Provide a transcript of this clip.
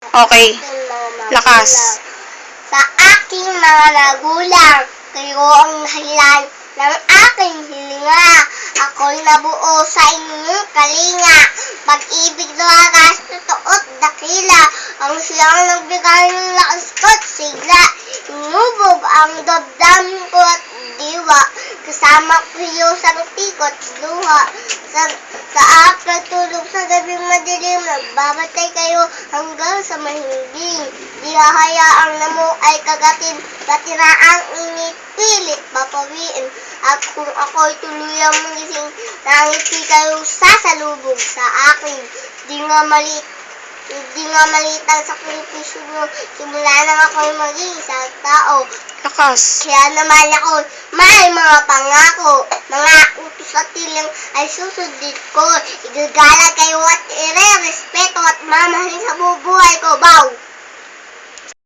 Okay. Lakas. Sa aking mga nagulang, kayo ang dahilan ng aking hilinga. Ako'y nabuo sa inyong kalinga. Pag-ibig na wagas, totoo't dakila. Ang siyang nagbigay ng lakas ko't sigla. Inubog ang damdamin ko at diwa. Kasama ko yung sa tikot luha. Sa, sa aking tulog sa gabing madilim, nagbabatay kayo hanggang sa mahinding. Di hahayaang namo ay kagatin, katiraang init, pilit papawiin. At kung ako'y tuluyang magising, nangiti kayo sasalubog sa akin. Di nga malit hindi nga maliit ang sakripisyo mo. Simula nang ako'y maging isang tao. Lakas. Kaya naman ako, may mga pangako. Mga utos at tiling ay susundin ko. Igagala kayo at ire-respeto at mamahalin sa bubuhay ko. Bow!